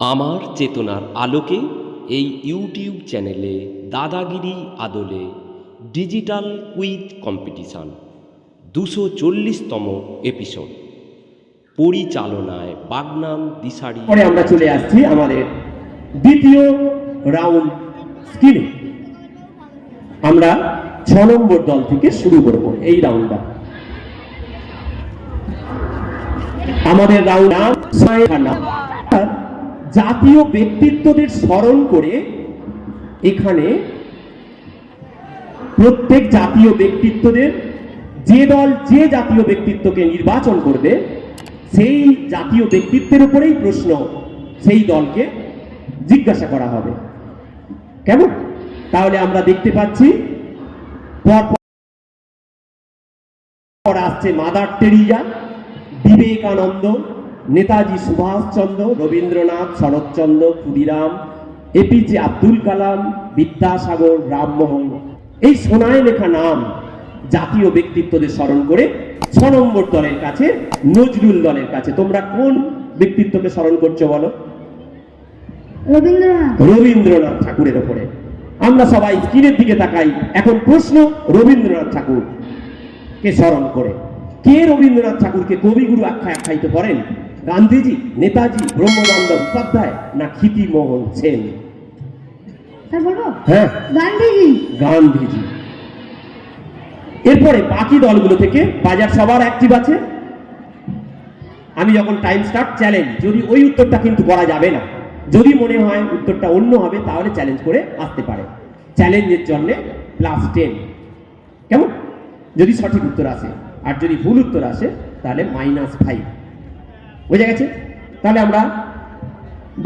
আমার চেতনার আলোকে এই ইউটিউব চ্যানেলে দাদাগিরি আদলে ডিজিটাল কুইজ কম্পিটিশন, দুশো চল্লিশতম এপিসোড। পরিচালনায় বাগনান দিশারি। পরে আমরা চলে আসছি আমাদের দ্বিতীয় রাউন্ড স্কিলে আমরা ছ নম্বর দল থেকে শুরু করব এই রাউন্ডটা। আমাদের রাউন্ড নাম। জাতীয় ব্যক্তিত্বদের স্মরণ করে এখানে প্রত্যেক জাতীয় ব্যক্তিত্বদের যে দল যে জাতীয় ব্যক্তিত্বকে নির্বাচন করবে, সেই জাতীয় ব্যক্তিত্বের উপরেই প্রশ্ন সেই দলকে জিজ্ঞাসা করা হবে। কেমন? তাহলে আমরা দেখতে পাচ্ছি পর পর আসছে Mother Teresa, Vivekananda Netaji Subhashchandra Rabindranath Saratchandra Khudiram APJ Abdul Kalam Vidyasagar Rammohan. এই সোনায় লেখা নাম জাতীয় ব্যক্তিত্বদের স্মরণ করে ছ নম্বর দলের কাছে নজরুল দলের কাছে। তোমরা কোন ব্যক্তিত্বকে স্মরণ করছ বলো? রবীন্দ্রনাথ ঠাকুরের ওপরে। আমরা সবাই স্ক্রিনের দিকে তাকাই। এখন প্রশ্ন রবীন্দ্রনাথ ঠাকুর কে স্মরণ করে? কে রবীন্দ্রনাথ ঠাকুরকে কবিগুরু আখ্যায় আখ্যায়িত করেন? গান্ধীজি নেতাজি ব্রহ্মানন্দ উপাধ্যায় না ক্ষিতি মোহন সেন? হ্যাঁ। গান্ধীজি। গান্ধীজি। এরপরে বাকি দলগুলো থেকে বাজার সবার অ্যাক্টিভ আছে। আমি যখন টাইম স্টার্ট চ্যালেঞ্জ যদি ওই উত্তরটা কিন্তু করা যাবে না যদি মনে হয় উত্তরটা অন্য হবে তাহলে চ্যালেঞ্জ করে আসতে পারে। চ্যালেঞ্জের জন্য প্লাস টেন কেমন? যদি সঠিক উত্তর আসে আর যদি ভুল উত্তর আসে তাহলে মাইনাস ফাইভ বোঝা গেছে? তাহলে আমরা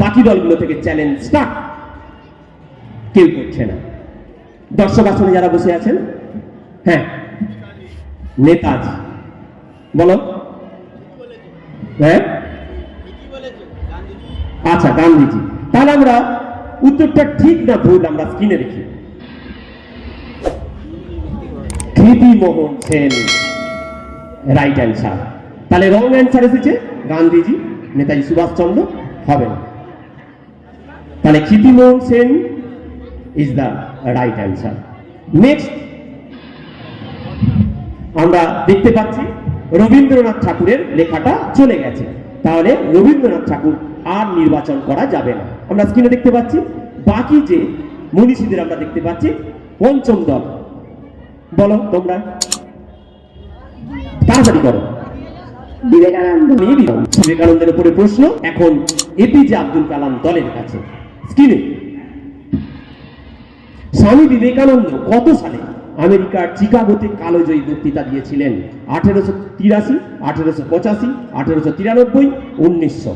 বাকি দলগুলো থেকে চ্যালেঞ্জ স্টার্ট কেউ করছে না। দর্শক আসনে যারা বসে আছেন হ্যাঁ নেতাজি, বলো। হ্যাঁ? আচ্ছা গান্ধীজি। তাহলে আমরা উত্তরটা ঠিক না ভুল আমরা স্ক্রিনে দেখি। কৃতি মোহন সেন রাইট অ্যান্সার তাহলে রং অ্যান্সার এসেছে। গান্ধীজি, নেতাজি সুভাষচন্দ্র হবে না। তাহলে Kshitimohan Sen is the right answer next আমরা দেখতে পাচ্ছি রবীন্দ্রনাথ ঠাকুরের লেখাটা চলে গেছে। তাহলে রবীন্দ্রনাথ ঠাকুর আর নির্বাচন করা যাবে না। আমরা স্ক্রিনে দেখতে পাচ্ছি, বাকি যে মনীষীদের আমরা দেখতে পাচ্ছি, পঞ্চম দল। বলো তোমরা। তাড়াতাড়ি করো। বিবেকানন্দ বিবেকানন্দের উপরে প্রশ্ন এখন এপিজে আব্দুল কালাম দলের কাছে। স্ক্রিনে স্বামী বিবেকানন্দ কত সালে আমেরিকার চিকাগোতে কালোজয়ী বক্তৃতা দিয়েছিলেন? আঠেরোশো তিরাশি আঠেরোশো পঁচাশি আঠেরোশো তিরানব্বই উনিশশো।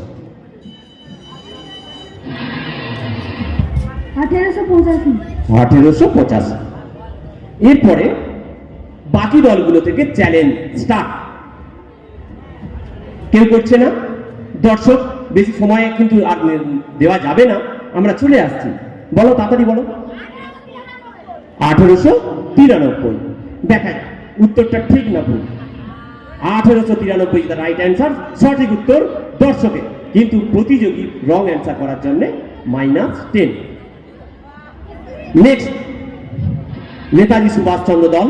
আঠেরোশো পঁচাশি। আঠেরোশো পঁচাশি। এরপরে বাকি দলগুলো থেকে চ্যালেঞ্জ স্টার্ট কেউ করছে না। দর্শক, বেশি সময় কিন্তু আর দেওয়া যাবে না। আমরা চলে আসছি। বলো, তাড়াতাড়ি বলো। আঠেরোশো তিরানব্বই। দেখা যাক, উত্তরটা ঠিক না ভুল। আঠেরোশো তিরানব্বই দ্য রাইট অ্যান্সার সঠিক উত্তর দর্শকের। কিন্তু প্রতিযোগী রং অ্যান্সার করার জন্য minus ten next Netaji Subhashchandra দল,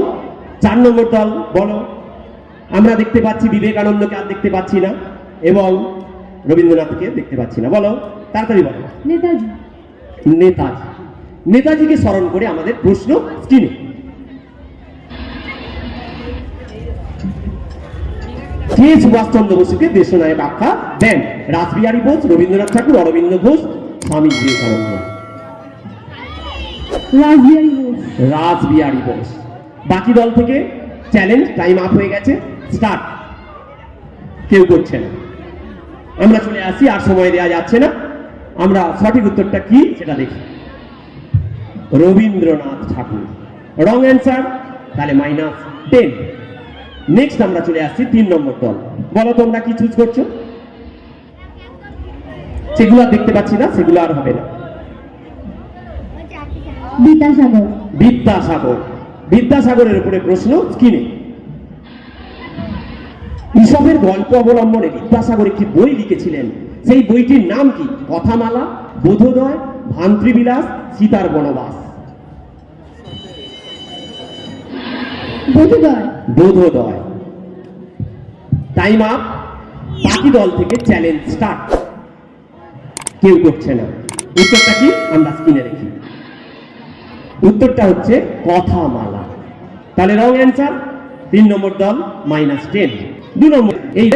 চার নম্বর দল, বলো। আমরা দেখতে পাচ্ছি বিবেকানন্দকে আর দেখতে পাচ্ছি না এবং রবীন্দ্রনাথকে দেখতে পাচ্ছি না। বলো তাড়াতাড়ি বলো। নেতাজি। নেতাজি। নেতাজিকে স্মরণ করে আমাদের প্রশ্ন স্ক্রিনে কে সুভাষচন্দ্র বসুকে দেশনায়ক আখ্যা দেন? রাসবিহারী বোস রবীন্দ্রনাথ ঠাকুর অরবিন্দ ঘোষ স্বামী বিবেকানন্দ। রাসবিহারী বোস। রাসবিহারী বোস। বাকি দল থেকে চ্যালেঞ্জ টাইম আপ হয়ে গেছে। স্টার্ট। কেউ করছে না। আমরা চলে আসি আর সময় দেওয়া যাচ্ছে না। আমরা সঠিক উত্তরটা কি সেটা দেখি। রবীন্দ্রনাথ ঠাকুর। রং অ্যান্সার তাহলে মাইনাস টেন নেক্সট আমরা চলে আসছি তিন নম্বর দল। বলো তোমরা কি চুজ করছ? সেগুলো দেখতে পাচ্ছি না সেগুলো আর হবে না। বিদ্যাসাগর। বিদ্যাসাগর। বিদ্যাসাগরের উপরে প্রশ্ন স্ক্রিনে ঈশপের গল্প অবলম্বনে বিদ্যাসাগর একটি বই লিখেছিলেন। সেই বইটির নাম কি? কথামালা বোধোদয় ভান্ত্রীবিলাস সীতার বনবাস। বোধোদয়। টাইম আপ বাকি দল থেকে চ্যালেঞ্জ স্টার্ট কেউ করছে না। উত্তরটা কি? আমরা স্ক্রিনে রেখি উত্তরটা হচ্ছে কথামালা। তাহলে রং অ্যান্সার তিন নম্বর দল মাইনাস টেন দু নম্বর এই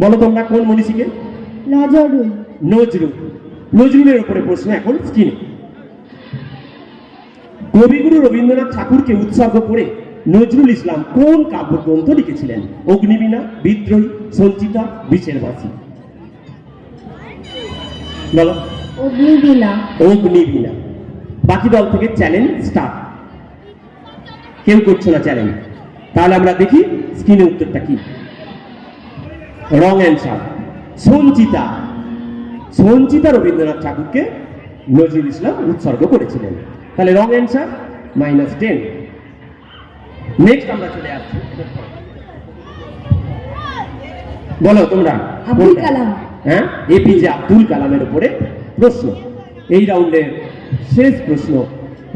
বলো তোমরা কোন মনীষীকে? নজরুল। নজরুল। নজরুলের উপরে প্রশ্ন এখন স্ক্রিনে। কবিগুরু রবীন্দ্রনাথ ঠাকুরকে উৎসর্গ করে নজরুল ইসলাম কোন কাব্যগ্রন্থ লিখেছিলেন? অগ্নিবীণা বিদ্রোহী সঞ্চিতা বিশেরবাসী। বলো। অগ্নিবীণা। অগ্নিবীণা। বাকি দল থেকে চ্যালেঞ্জ স্টার্ট। কেউ করছে না চ্যালেঞ্জ? তাহলে আমরা দেখি স্ক্রিনে উত্তরটা কি? Wrong answer Sanchita. Sanchita Rabindranath ঠাকুরকে নজরুল ইসলাম উৎসর্গ করেছিলেন। তাহলে wrong answer minus ten next আমরা চলে আসছি। বলো তোমরা আব্দুল? কালাম। হ্যাঁ? এপিজে আব্দুল কালামের উপরে প্রশ্ন। এই রাউন্ডের শেষ প্রশ্ন।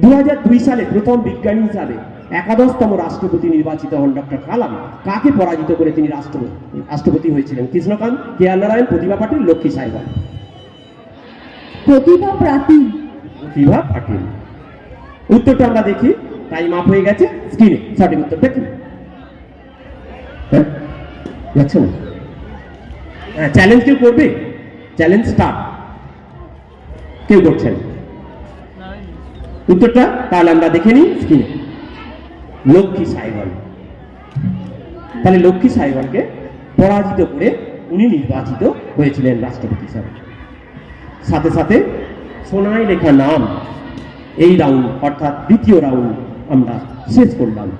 দু হাজার দুই সালে প্রথম বিজ্ঞানী হিসাবে একাদশতম রাষ্ট্রপতি নির্বাচিত হন ডক্টর কালাম। কাকে পরাজিত করে তিনি রাষ্ট্রপতি রাষ্ট্রপতি হয়েছিলেন? কৃষ্ণকান্ত কে আর নারায়ণ প্রতিভা পাটিল লক্ষ্মী সাইবাল প্রতিভা প্রাতি প্রতিভা পাটিল। উত্তরটা আমরা দেখি। টাইম আপ হয়ে গেছে স্ক্রিনে। সঠিক উত্তরটা কি? হ্যাঁ? যাচ্ছে না? হ্যাঁ চ্যালেঞ্জ কেউ করবে? চ্যালেঞ্জ স্টার্ট কেউ করছেন উত্তরটা তাহলে আমরা দেখে নিই স্ক্রিনে। লক্ষ্মী সাইবল তাহলে লক্ষ্মী সাইবলকে পরাজিত করে উনি নির্বাচিত হয়েছিলেন রাষ্ট্রপতি হিসাবে। সাথে সাথে সোনায় লেখা নাম, এই রাউন্ড অর্থাৎ দ্বিতীয় রাউন্ড আমরা শেষ করলাম।